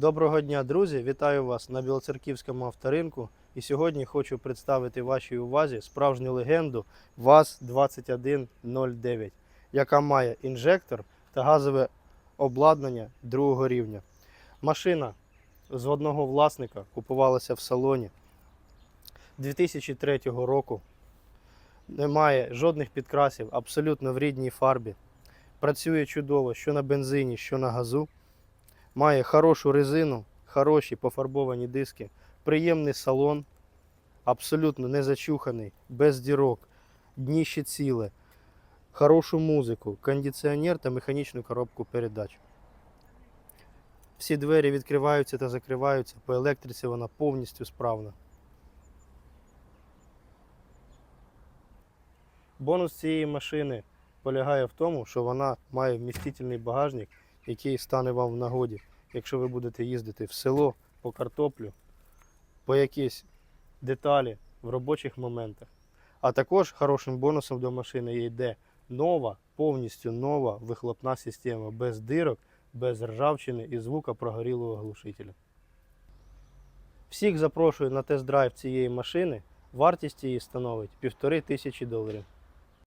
Доброго дня, друзі! Вітаю вас на Білоцерківському авторинку. І сьогодні хочу представити вашій увазі справжню легенду ВАЗ-2109, яка має інжектор та газове обладнання другого рівня. Машина з одного власника купувалася в салоні 2003 року. Немає жодних підкрасів, абсолютно в рідній фарбі. Працює чудово, що на бензині, що на газу. Має хорошу резину, хороші пофарбовані диски, приємний салон, абсолютно не зачуханий, без дірок, дніще ціле, хорошу музику, кондиціонер та механічну коробку передач. Всі двері відкриваються та закриваються, по електриці вона повністю справна. Бонус цієї машини полягає в тому, що вона має вмістительний багажник, який стане вам в нагоді, якщо ви будете їздити в село по картоплю, по якісь деталі в робочих моментах. А також хорошим бонусом до машини йде нова, повністю нова вихлопна система без дирок, без ржавчини і звука прогорілого глушителя. Всіх запрошую на тест-драйв цієї машини. Вартість її становить півтори тисячі доларів.